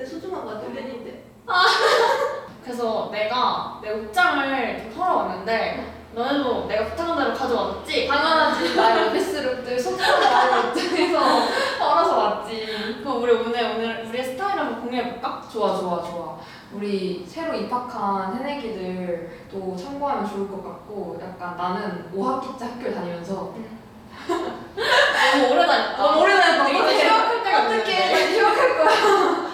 내 소중한 마들렌인데. 그래서 내가 내 옷장을 좀 털어 왔는데 너네도 내가 부탁한 대로 가져왔지? 당연하지. 나의 오피스룩들 소중한 나의 옷장에서 털어서 왔지. 그럼 우리 오늘 오늘 우리의 스타일 한번 공유해 볼까? 좋아 좋아 좋아. 우리 새로 입학한 새내기들도 참고하면 좋을 것 같고 약간 나는 5학기째 학교를 다니면서 너무 오래 다녔다. 너무 오래 다녔다. 어떡해. 휴학할 때가 어떻게 됐는데. 휴학할 거야.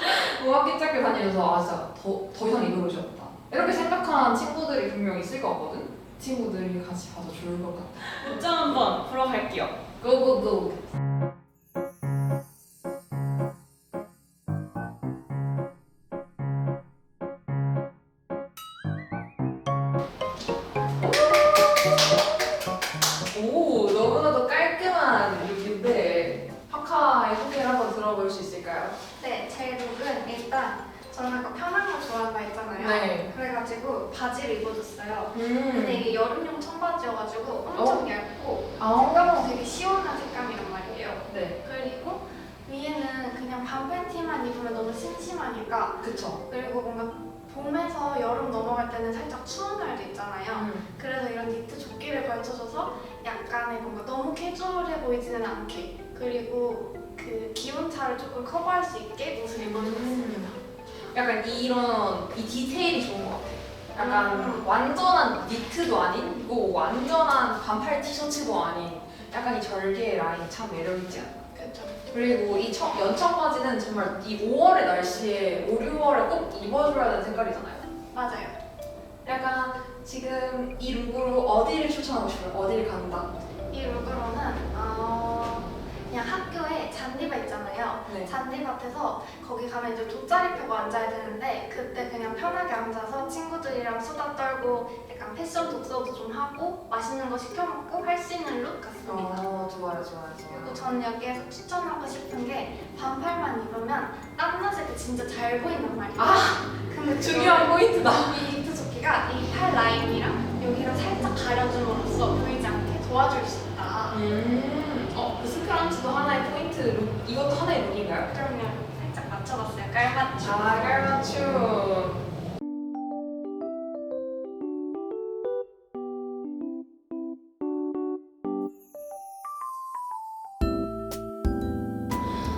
5학기째 학교 다니면서 아 진짜 더, 더 이상 입을 옷이 없다. 이렇게 생각하는 친구들이 분명 있을 것 같거든. 친구들이 같이 봐도 좋을 것 같아. 옷장 한번 보러 갈게요. 고고고. 그래가지고 바지를 입어줬어요. 근데 음. 이게 여름용 청바지여가지고 엄청 얇고 아. 생각보다 되게 시원한 색감이란 말이에요. 네. 그리고 위에는 그냥 반팬티만 입으면 너무 심심하니까 그쵸. 그리고 뭔가 봄에서 여름 넘어갈 때는 살짝 추운 날도 있잖아요. 음. 그래서 이런 니트 조끼를 걸쳐줘서 약간의 뭔가 너무 캐주얼해 보이지는 않게 그리고 그 기온차를 조금 커버할 수 있게 옷을 입어줬습니다. 약간 이런 이 디테일이 좋은. 약간 음. 완전한 니트도 아니고 완전한 반팔 티셔츠도 아닌 약간 이 절개 라인이 참 매력있지 않아? 그렇죠. 그리고 이 청, 연청 바지는 정말 이 5월의 날씨에 5, 6월에 꼭 입어줘야 되는 색깔이잖아요. 맞아요. 약간 지금 이 룩으로 어디를 추천하고 싶어요? 어디를 간다? 이 룩으로는 어, 그냥 학교에 잔디밭 있잖아요. 네. 잔디밭에서 거기 가면 이제 돗자리 펴고 앉아야 되는데 그때 그냥 편하게 앉아서 친구들이랑 수다 떨고 약간 패션 독서도 좀 하고 맛있는 거 시켜 먹고 할 수 있는 룩 같습니다. 어, 좋아요, 좋아요, 그리고 좋아요. 여기에서 추천하고 싶은 게 반팔만 입으면 땀났을 때 진짜 잘 보인단 말이에요. 아, 근데 중요한 포인트다. 이 니트 조끼가 이 팔 라인이랑 여기를 살짝 가려줌으로써 보이지 않게 도와줄 수 있다. 음, 어, 그 스크런치도 하나의 포인트 룩, 이것도 하나의 룩인가요? 그러면 살짝 맞춰봤어요. 깔맞춤. 아, 깔맞춤.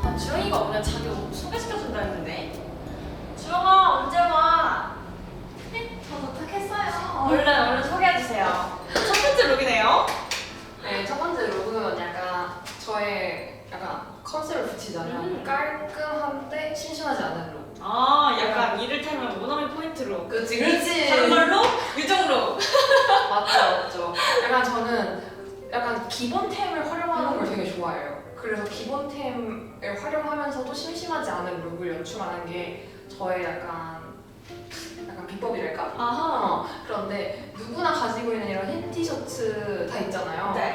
아, 주영이가 오늘 자기 옷 소개시켜준다 했는데. 주영아 언제 와? 네, 저 도착했어요. 얼른 얼른 소개해주세요. 첫 번째 룩이네요. 네, 첫 번째 룩은 약간 저의 약간 컨셉을 붙이자면 음. 깔끔한데 심심하지 않은 룩. 아 약간 이를테면 모나미 포인트로. 그치, 다른 말로 유정룩. 맞죠, 맞죠. 약간 저는 약간 기본템을 활용하는 걸 되게 좋아해요. 그래서 기본템을 활용하면서도 심심하지 않은 룩을 연출하는 게 저의 약간 약간 비법이랄까? 아하. 어, 그런데 누구나 가지고 있는 이런 흰 티셔츠 다 있잖아요. 네.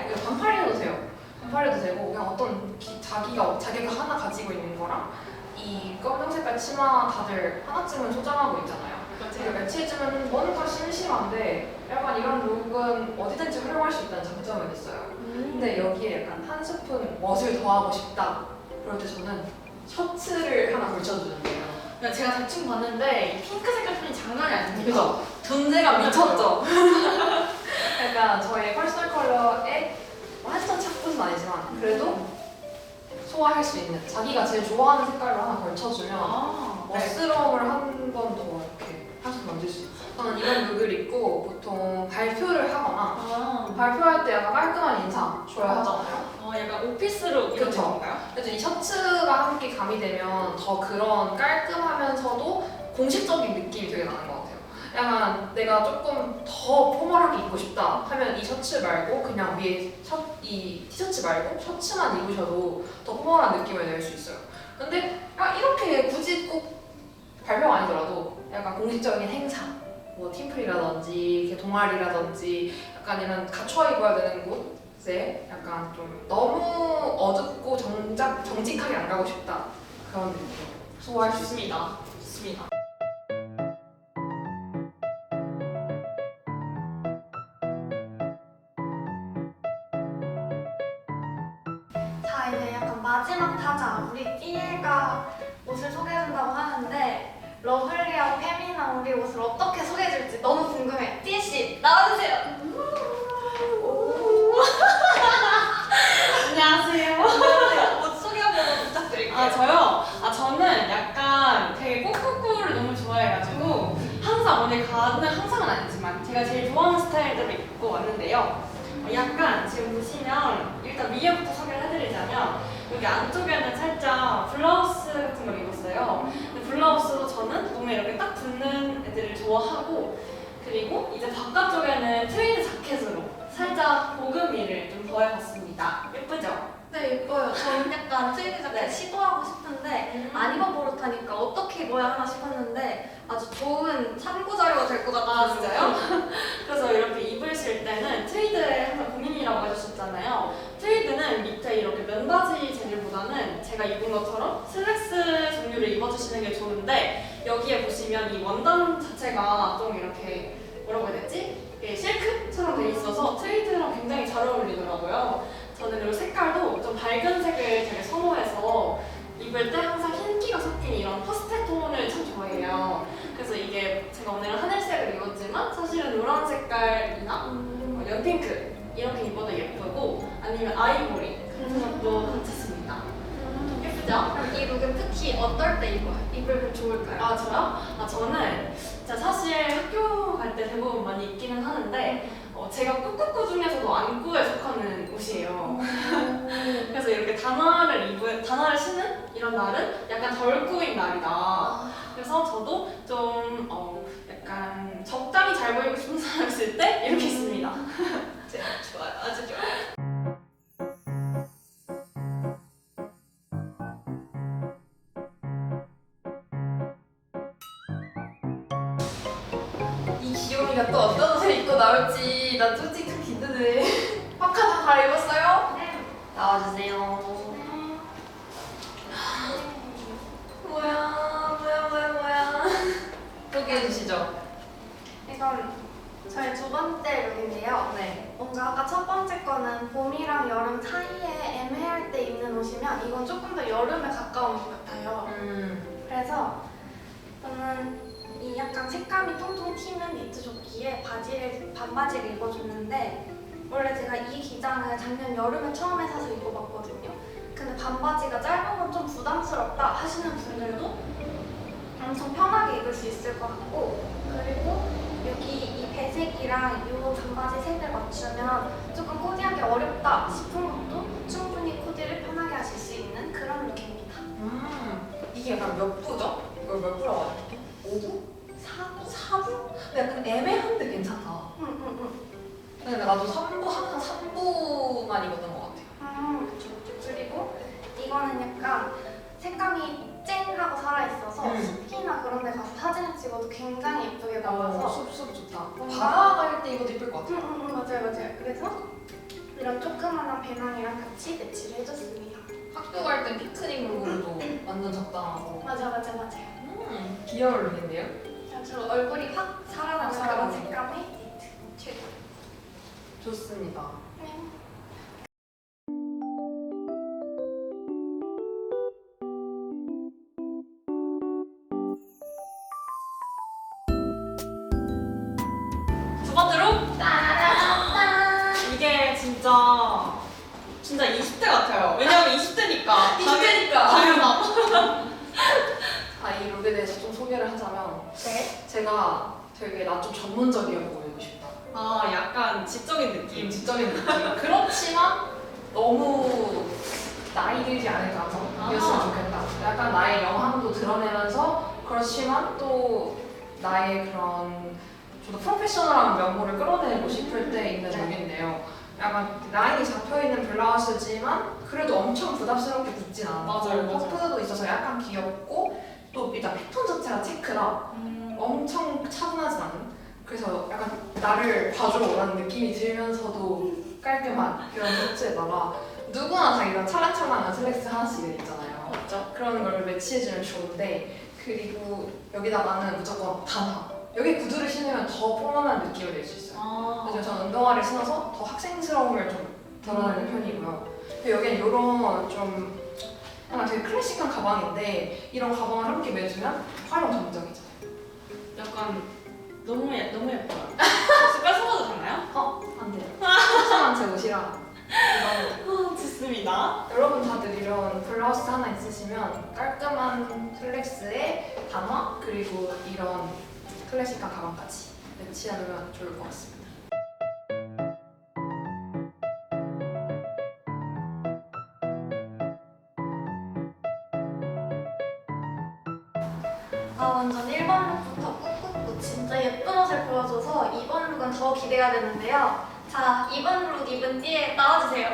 반팔해도 되고 그냥 어떤 기- 자기가 자기가 하나 가지고 있는 거랑 이 검정 색깔 치마 다들 하나쯤은 소장하고 있잖아요. 제가 매치해주면 뭔가 심심한데 약간 이런 룩은 어디든지 활용할 수 있다는 장점은 있어요. 근데 여기에 약간 한 스푼 멋을 더하고 싶다. 그럴 때 저는 셔츠를 하나 걸쳐주는데요. 그러니까 제가 대충 봤는데 이 핑크 색깔 톤이 장난이 아닙니다. 그죠? 존재감 미쳤죠? 약간 저의 퍼스널 컬러에 완전 착붙은 아니지만 그래도 소화할 수 있는 자기가 제일 좋아하는 색깔로 하나 걸쳐주면 아, 네. 멋스러움을 한 번 더 이렇게 한숨 넘길 수 있어요. 저는 이런 룩을 입고 보통 발표를 하거나 아, 발표할 때 약간 깔끔한 인상 줘야 하잖아요. 어, 약간 오피스룩 이런 그쵸. 건가요? 그래서 이 셔츠가 함께 가미되면 더 그런 깔끔하면서도 공식적인 느낌이 되게 나는 것 같아요. 약간 내가 조금 더 포멀하게 입고 싶다 하면 이 셔츠 말고 그냥 위에 셔, 이 티셔츠 말고 셔츠만 입으셔도 더 포멀한 느낌을 낼 수 있어요. 근데 약간 이렇게 굳이 꼭 발표가 아니더라도 약간 공식적인 행사 뭐 팀플이라든지 동아리라든지 약간 이런 갖춰 입어야 되는 곳에 약간 좀 너무 어둡고 정작 정직하게 안 가고 싶다 그런 느낌 소화할 수 있습니다. 좋습니다. 왔는데요. 어, 약간 지금 보시면 일단 위에부터 소개를 해드리자면 여기 안쪽에는 살짝 블라우스 같은 걸 입었어요. 근데 블라우스로 저는 몸에 이렇게 딱 붙는 애들을 좋아하고 그리고 이제 바깥쪽에는 트레이드 자켓으로 살짝 고급미를 좀 더해봤습니다. 예쁘죠? 네 예뻐요. 저는 약간 트레이드 자켓 시도하고 싶은데 안 입어버릇하니까 어떻게 입어야 하나 싶었는데 아주 좋은 참고 자료가 될 것 같아요. 아 진짜요? 그래서 이렇게 입으실 때는 트레이드에 항상 고민이라고 해주셨잖아요. 트레이드는 밑에 이렇게 면바지 재질보다는 제가 입은 것처럼 슬랙스 종류를 입어주시는 게 좋은데 여기에 보시면 이 원단 자체가 좀 이렇게 뭐라고 해야 되지? 이게 실크처럼 돼 있어서 트레이드랑 굉장히 잘 어울리더라고요. 저는 이 색깔도 좀 밝은 색을 되게 선호해서 입을 때 항상 흰기가 섞인 이런 파스텔 톤을 참 좋아해요. 그래서 이게 제가 오늘은 하늘색을 입었지만 사실은 노란 색깔이나 어, 연핑크 이렇게 입어도 예쁘고 아니면 아이보리 같은 것도 괜찮습니다. 예쁘죠? 그럼 이 룩은 특히 어떨 때 입어요? 입으면 좋을까요? 아 저요? 아 저는 진짜 사실 학교 갈 때 대부분 많이 입기는 하는데 어, 제가 꾸꾸꾸 중에서도 안구에 속하는 옷이에요. 그래서 이렇게 단화를 입을 단화를 신는 이런 날은 약간 덜 꾸인 날이다. 아, 그래서 저도 좀 어, 약간 적당히 잘 보이고 싶은 사람이었을 때 이렇게 있습니다. 네, 좋아요. 아주 좋아요. 이 귀요미가 또 어떤 옷을 입고 나올지 나 솔직히 좀 기대돼. 파카 다 갈아입었어요? 네. 나와주세요. 네. 뭐야, 뭐야, 뭐야, 뭐야. 소개해 주시죠. 이건 저의 두 번째 룩인데요. 네. 뭔가 아까 첫 번째 거는 봄이랑 여름 사이에 애매할 때 입는 옷이면 이건 조금 더 여름에 가까운 것 같아요. 음. 그래서 저는 이 약간 색감이 통통 튀는 니트 조끼에 바지를 반바지를 입어줬는데 원래 제가 이 기장을 작년 여름에 처음에 사서 입어봤거든요. 근데 반바지가 짧은 건 좀 부담스럽다 하시는 분들도 엄청 편하게 입을 수 있을 것 같고 그리고 여기 이 배색이랑 이 반바지 색을 맞추면 조금 코디하기 어렵다 싶은 것도 충분히 코디를 편하게 하실 수 있는 그런 룩입니다. 음. 이게 약간 몇 부죠? 이걸 몇 부라고 하죠? 5부? 4부? 4부? 근데 약간 애매한데 괜찮다. 응 응 응. 근데 나도 3부, 항상 3부만 입었던 것 같아요. 음, 그쵸. 그리고 이거는 약간 색감이 쨍하고 살아있어서 음. 숲이나 그런 데 가서 사진을 찍어도 굉장히 예쁘게 나와서 숲숲 좋다. 뭔가- 바다 갈때 입어도 이쁠 것 같아. 응, 응, 응, 맞아요, 맞아요. 그래서 이런 조그만한 배낭이랑 같이 매치를 해줬습니다. 학교 갈때 피크닉 룩으로도 완전 적당하고. 맞아, 맞아, 맞아요. 음, 귀여운 룩인데요? 아주 얼굴이 확 살아나는 그런 살아나는 색감의 니트. 최고. 좋습니다. 네. 두 번째로 따라란! 이게 진짜 진짜 20대 같아요. 왜냐면 20대니까 20대니까. 당연하. 아, 이 룩에 대해서 좀 소개를 하자면 네. 제가 되게 나 좀 전문적이어 보이고 싶다. 아 약간 지적인 느낌. 지적인 느낌. 그렇지만 너무 나이 들지 않을 감성이었으면 아. 좋겠다. 약간 나의 영함도 드러내면서 그렇지만 또 나의 그런 좀더 프로페셔널한 면모를 끌어내고 싶을 때 입는 네. 룩인데요. 약간 라인이 잡혀 있는 블라우스지만 그래도 엄청 부담스럽게 붙진 않아. 맞아요, 맞아요. 퍼프도 있어서 약간 귀엽고 자체가 체크라. 음, 엄청 차분하진 않은? 그래서 약간 나를 봐주러 오라는 느낌이 들면서도 깔끔한 그런 셔츠에다가 누구나 다 이런 찰랑찰랑한 슬랙스 하나씩은 있잖아요. 맞죠? 그런 걸 매치해주면 좋은데 그리고 여기다가는 무조건 단화. 여기 구두를 신으면 더 포멀한 느낌을 낼 수 있어요. 아. 그래서 저는 운동화를 신어서 더 학생스러움을 좀 드러내는 편이고요. 여기는 이런 좀 약간 되게 클래식한 가방인데 이런 가방을 함께 매주면 활용 점정이잖아요. 약간 너무 예, 너무 예뻐요. 혹시 뺏어봐도 되나요? 어? 안 돼요. 소중한 제 옷이라. 이거 아, 좋습니다. 여러분 다들 이런 블라우스 하나 있으시면 깔끔한 슬랙스에 단화 그리고 이런 클래식한 가방까지 매치하면 좋을 것 같습니다. 아 완전 1번 룩부터 꾹꾹꾹 진짜 예쁜 옷을 보여줘서 2번 룩은 더 기대가 되는데요. 자 2번 룩 입은 띠에 나와주세요.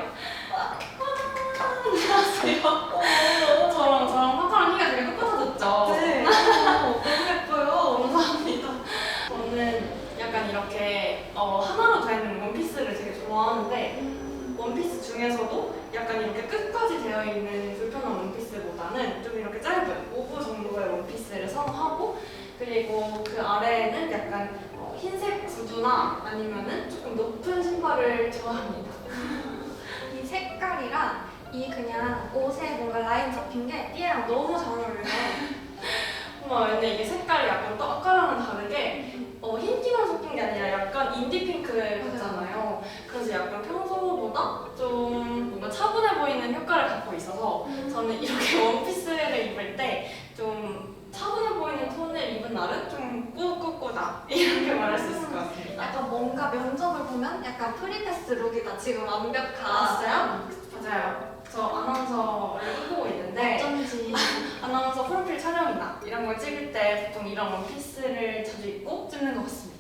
안녕하세요. 저랑 저랑 화카랑 키가 되게 똑같아졌죠? 네. 너무 예뻐요. 감사합니다. 저는 약간 이렇게 어, 하나로 다 있는 원피스를 되게 좋아하는데 원피스 중에서도 약간 이렇게 끝까지 되어 있는 불편한 원피스보다는 좀 이렇게 짧은 5부 정도의 원피스를 선호하고 그리고 그 아래에는 약간 어, 흰색 구두나 아니면은 조금 높은 신발을 좋아합니다. 이 색깔이랑 이 그냥 옷에 뭔가 라인 잡힌 게 띠랑 너무 잘 어울려요. 정말 어, 근데 이게 색깔이 약간 또 아까랑은 다르게 어, 흰티만 섞인 게 아니라 약간 인디 핑크 같잖아요. 그래서 약간 평소보다 좀 뭔가 차분해 보이는 효과를 갖고 있어서 저는 이렇게 원피스를 입을 때 좀 차분해 보이는 톤을 입은 날은 좀 꾸꾸꾸다 이렇게 말할 수 있을 것 같습니다. 약간 뭔가 면접을 보면 약간 프리패스 룩이다. 지금 완벽한. 아, 진짜요? 맞아요. 저 아나운서를 꿈꾸고 있는데 어쩐지. 아나운서 프로필 촬영이나 이런 걸 찍을 때 보통 이런 원피스를 자주 입고 찍는 것 같습니다.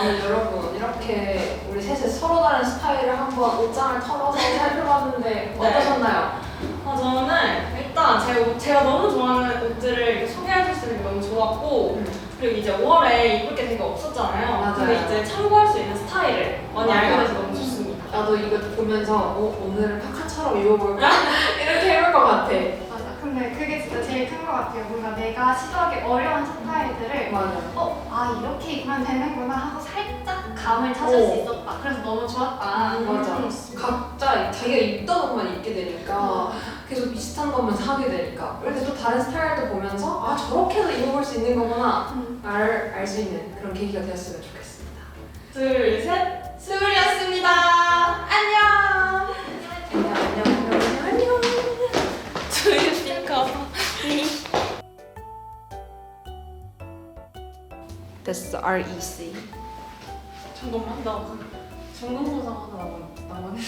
오늘 여러분 이렇게 우리 셋의 서로 다른 스타일을 한번 옷장을 털어서 살펴봤는데 어떠셨나요? 어, 저는 일단 제 옷, 제가 너무 좋아하는 옷들을 이렇게 소개해줄 수 있는 게 너무 좋았고 그리고 이제 5월에 입을 게 되게 없었잖아요. 맞아요. 근데 이제 참고할 수 있는 스타일을 많이 맞아요. 알게 돼서 너무 좋습니다. 나도 이거 보면서 어, 오늘은 파카처럼 입어볼까? 이렇게 해볼 것 같아. 근데 그게 진짜 제일 큰 것 같아요. 뭔가 내가 시도하기 어려운 스타일들을 맞아. 어, 아 이렇게 입으면 되는구나 하고 살짝 감을 찾을 오. 수 있었다. 그래서 너무 좋았다. 음. 맞아. 각자 자기가 입던 옷만 입게 어. 되니까 계속 비슷한 것만 사게 되니까 이렇게 또 다른 스타일도 보면서 아 저렇게도 입어볼 수 있는 거구나 음. 알수 있는 그런 계기가 되었으면 좋겠습니다. 둘, 셋, REC. 잠깐만, 나 전공고사 하나 남았, 남았네.